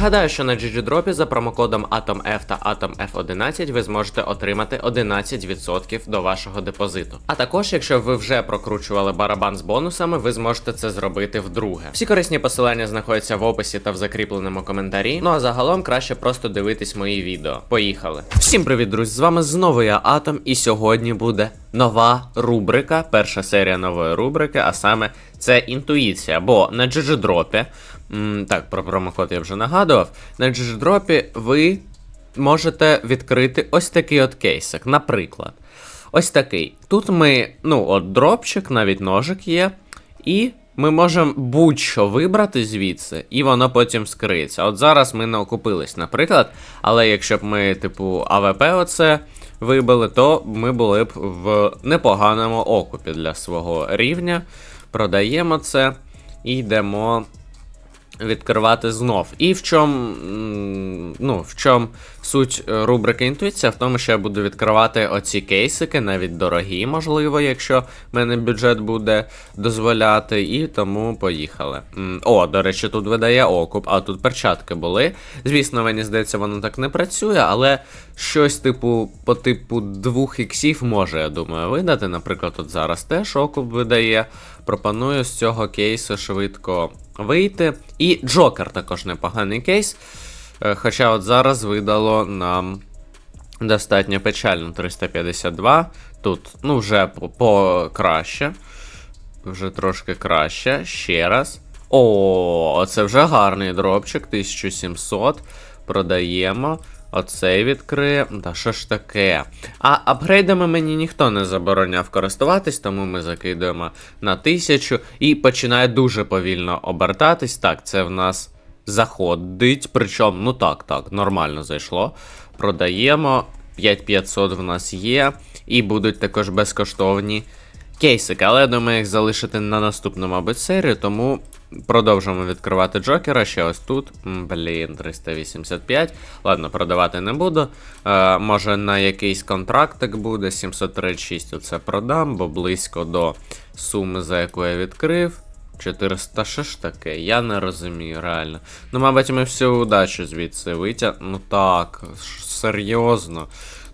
Нагадаю, що на GGDrop за промокодом AtomF та AtomF11 ви зможете отримати 11% до вашого депозиту. А також, якщо ви вже прокручували барабан з бонусами, ви зможете це зробити вдруге. Всі корисні посилання знаходяться в описі та в закріпленому коментарі. Ну а загалом краще просто дивитись мої відео. Поїхали. Всім привіт, друзі! З вами знову я Атом, і сьогодні буде нова рубрика, перша серія нової рубрики, а саме це інтуїція. Бо на GGDrop, так, про промокод я вже нагадував. На GGDrop ви можете відкрити ось такий от кейсик. Наприклад, ось такий. Тут ми, ну, от дропчик, навіть ножик є, і ми можемо будь-що вибрати звідси, і воно потім скриється. От зараз ми не окупились, наприклад, але якщо б ми, типу, АВП оце вибили, то ми були б в непоганому окупі для свого рівня. Продаємо це і йдемо відкривати знов. І в чому ну, в чому суть е, рубрики інтуїція? В тому, що я буду відкривати оці кейсики, навіть дорогі, можливо, якщо в мене бюджет буде дозволяти. І тому поїхали. О, до речі, тут видає окуп, а тут перчатки були. Звісно, мені здається, воно так не працює, але щось типу по типу двох іксів може, я думаю, видати. Наприклад, от зараз теж окуп видає. Пропоную з цього кейсу швидко вийти. І Джокер також непоганий кейс. Е, Хоча от зараз видало нам достатньо печально 352. Тут, ну, вже покраще. Вже трошки краще. Ще раз. О, це вже гарний дропчик, 1700. Продаємо. Оцей відкриє. Та що ж таке? А апгрейдами мені ніхто не забороняв користуватись, тому ми закидуємо на 1000 і починає дуже повільно обертатись. Так, це в нас заходить. Причому, ну так, так, нормально зайшло. Продаємо. 5500 в нас є. І будуть також безкоштовні кейсики, але я думаю, їх залишити на наступну, мабуть, серію, тому продовжуємо відкривати Джокера. Ще ось тут. Блін, 385. Ладно, продавати не буду. Е, може на якийсь контрактик буде. 736 оце продам, бо близько до суми, за яку я відкрив. 400, що ж таке? Я не розумію, реально. Ну, мабуть, ми всю удачу звідси витя... Ну так, серйозно.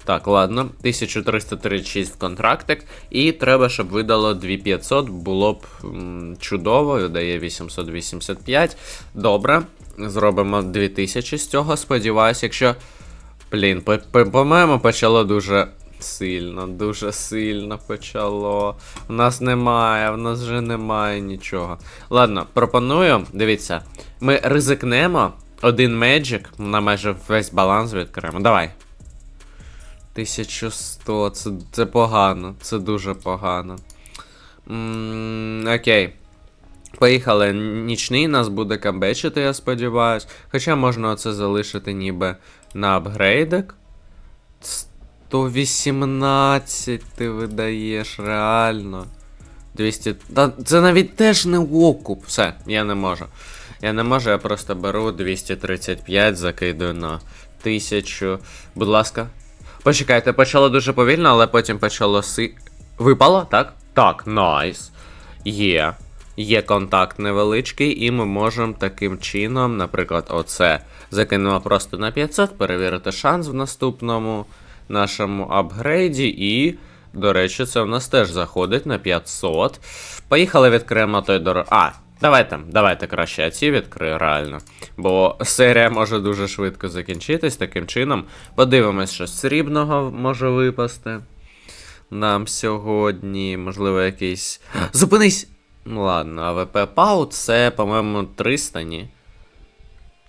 Так, ладно, 1336 контрактик, і треба, щоб видало 2500, було б м, чудово, дає 885. Добре, зробимо 2000 з цього, сподіваюсь, якщо. Блін, по- по- по-моєму, почало дуже сильно, дуже сильно почало. У нас немає, в нас вже немає нічого. Ладно, пропоную, дивіться, ми ризикнемо один Magic на майже весь баланс відкриємо. Давай. 1100, це, це погано, це дуже погано. м окей. Поїхали. Нічний нас буде камбечити, я сподіваюсь. Хоча можна оце залишити ніби на апгрейдик. 118 ти видаєш, реально. 200. Та це навіть теж не окуп. Все, я не можу. Я не можу, я просто беру 235, закидую на 1000. Будь ласка. Почекайте, почало дуже повільно, але потім почало си. Випало, так? Так, найс. Є. Є контакт невеличкий, і ми можемо таким чином, наприклад, оце закинемо просто на 500, перевірити шанс в наступному нашому апгрейді. І, до речі, це в нас теж заходить на 500. Поїхали відкриємо той дорог. А, давайте, давайте краще ці відкрию, реально. Бо серія може дуже швидко закінчитись таким чином. Подивимось, що срібного може випасти. Нам сьогодні, можливо, якийсь. Зупинись! Ну ладно, АВП Пау це, по-моєму, 300, ні.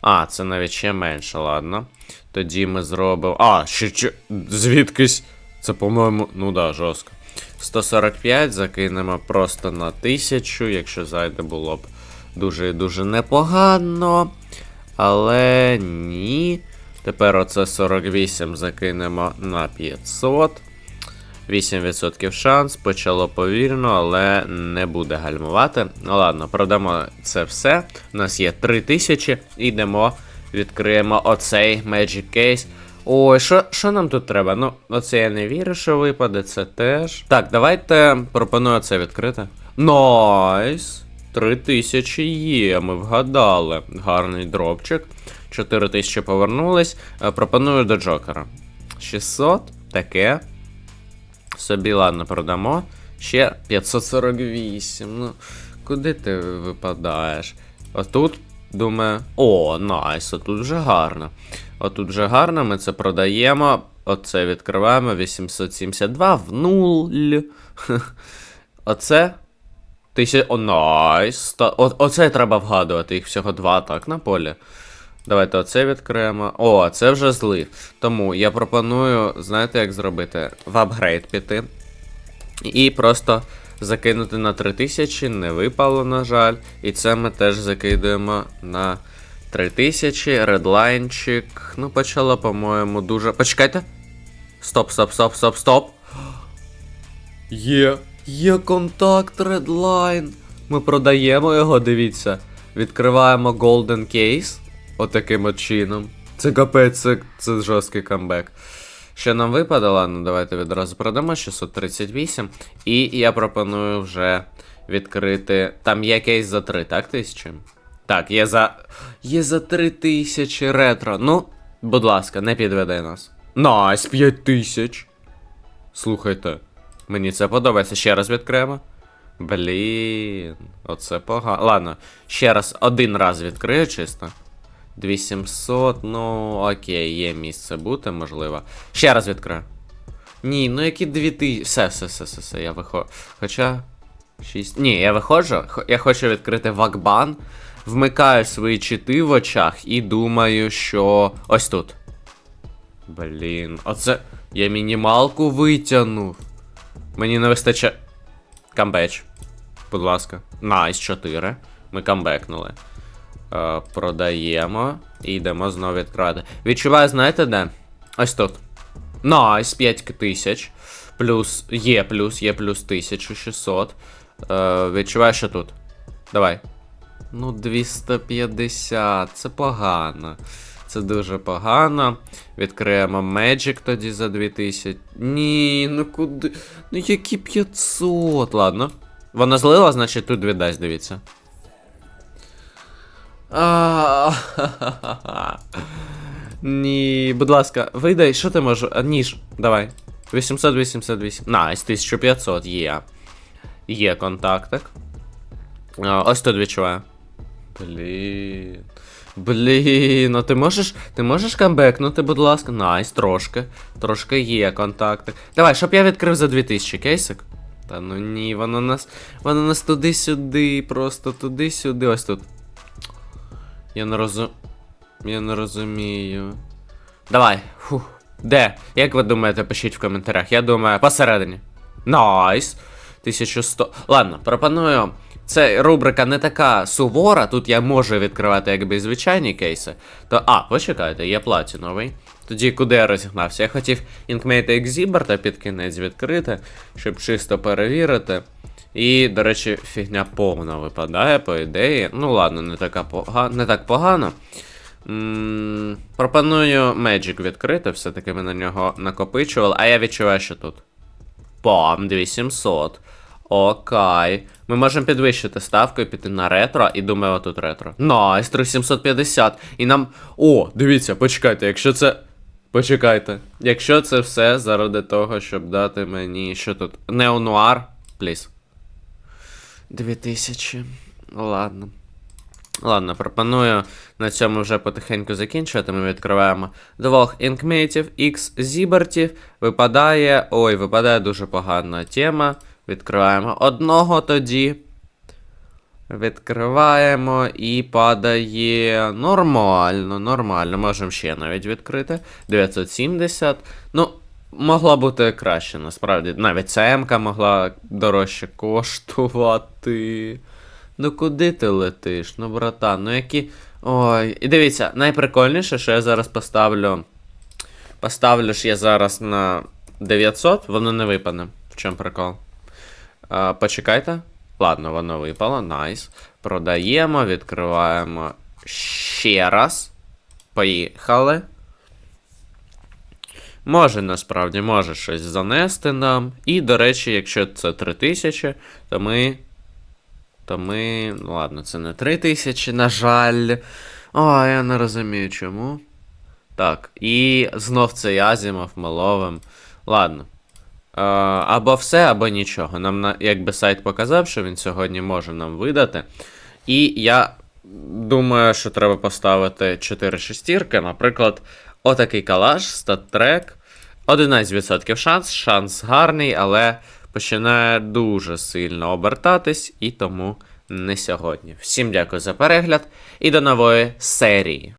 А, це навіть ще менше, ладно. Тоді ми зробимо. А, ще чи. Звідкись. Це, по-моєму, ну да, жорстко. 145 закинемо просто на 1000, якщо зайде було б дуже і дуже непогано. Але ні. Тепер оце 48 закинемо на 500. 8% шанс, почало повільно, але не буде гальмувати. Ну ладно, продамо це все. У нас є 3000, йдемо, відкриємо оцей Magic Case. Ой, що, що нам тут треба? Ну, оце я не вірю, що випаде, це теж. Так, давайте пропоную це відкрити. Найс! 3000 є, ми вгадали. Гарний дропчик. 4 тисячі повернулись. Е, Пропоную до Джокера. 600, таке. Собі, ладно, продамо. Ще 548. Ну, куди ти випадаєш? Отут, думаю. О, найс, отут вже гарно. Отут вже гарно, ми це продаємо. Оце відкриваємо. 872 в нуль. Оце. Тисяч. О, найс. О, оце треба вгадувати. Їх всього два, так, на полі. Давайте оце відкриємо. О, це вже злив. Тому я пропоную, знаєте, як зробити? В апгрейд піти. І просто закинути на 3000, не випало, на жаль. І це ми теж закидуємо на 3000. Редлайнчик. Ну, почало, по-моєму, дуже. Почекайте. Стоп, стоп, стоп, стоп, стоп. Є. Є контакт Redline. Ми продаємо його, дивіться. Відкриваємо Golden Case. Отаким от чином. Це капець, це, це жорсткий камбек. Що нам випадало? Ладно, давайте відразу продамо 638. І я пропоную вже відкрити. Там є кейс за 3, так, тисячі? Так, є за. Є за 3000 ретро. Ну, будь ласка, не підведи нас. Найс, 5000. Слухайте, мені це подобається. Ще раз відкриємо. Блін, оце погано. Ладно, ще раз один раз відкрию чисто. 2700, ну окей, є місце бути, можливо. Ще раз відкрию. Ні, ну які 2000. Все, все, все, все, все, я виходжу. Хоча. 6. Ні, я виходжу. Я хочу відкрити вакбан. Вмикаю свої чити в очах і думаю, що. Ось тут. Блін, оце. Я мінімалку витягнув. Мені не вистачає. Камбеч. Будь ласка. Найс 4. Ми камбекнули. Е, продаємо. І йдемо знову відкривати. Відчуваю, знаєте де? Ось тут. Найс, 5 тисяч. Плюс є плюс, є плюс 1600. Е, відчуваю, що тут. Давай. Ну, 250. Це погано. Це дуже погано. Відкриємо Magic тоді за 2000. Ні, ну куди? Ну які 500? Ладно. Вона злила, значить тут віддасть, дивіться. Ні, будь ласка, вийдай, що ти можеш? Ніж, давай. 888. Найс, 1500 є. Є контактик. Ось тут відчуваю. Блін. Блін, ну ти можеш. Ти можеш камбекнути, будь ласка. Найс, трошки. Трошки є контакти. Давай, щоб я відкрив за 2000 кейсик. Та ну ні, воно нас. Воно нас туди-сюди, просто туди-сюди. Ось тут. Я не розум... Я не розумію. Давай. Фух. Де? Як ви думаєте, пишіть в коментарях. Я думаю, посередині. Найс. 1100. Ладно, пропоную. Це рубрика не така сувора, тут я можу відкривати якби звичайні кейси. То. А, почекайте, є платіновий. Тоді куди я розігнався? Я хотів інкмейта Екзіберта під кінець відкрити, щоб чисто перевірити. І, до речі, фігня повна випадає, по ідеї. Ну ладно, не, така пога... не так погано. м пропоную Magic відкрити, все-таки ми на нього накопичували, а я відчуваю, що тут. Пам, 2700. Окей. Ми можемо підвищити ставку і піти на ретро, і думаю, тут ретро. Найс, 3750. І нам. О, дивіться, почекайте, якщо це. Почекайте. Якщо це все заради того, щоб дати мені. Що тут? Неонуар, пліс. 2000. Ладно. Ладно, пропоную на цьому вже потихеньку закінчувати. Ми відкриваємо двох інкмейтів, X зібертів. Випадає. Ой, випадає дуже погана тема. Відкриваємо одного тоді. Відкриваємо і падає нормально, нормально. Можемо ще навіть відкрити. 970. Ну, могла бути краще, насправді. Навіть ЦМК могла дорожче коштувати. Ну куди ти летиш? Ну, братан, ну які. Ой. І дивіться, найприкольніше, що я зараз поставлю. Поставлю ж я зараз на 900, воно не випаде. В чому прикол? А, почекайте. Ладно, воно випало, найс. Продаємо, відкриваємо ще раз. Поїхали. Може, насправді, може щось занести нам. І, до речі, якщо це 3000, то ми. То ми. Ну ладно, це не 3000, на жаль. О, я не розумію чому. Так, і знов цей Азімов, маловим. Ладно. Е, або все, або нічого. Нам на, якби сайт показав, що він сьогодні може нам видати. І я думаю, що треба поставити 4 шестірки. Наприклад, отакий калаш, стат-трек. 11% шанс, шанс гарний, але починає дуже сильно обертатись, і тому не сьогодні. Всім дякую за перегляд і до нової серії.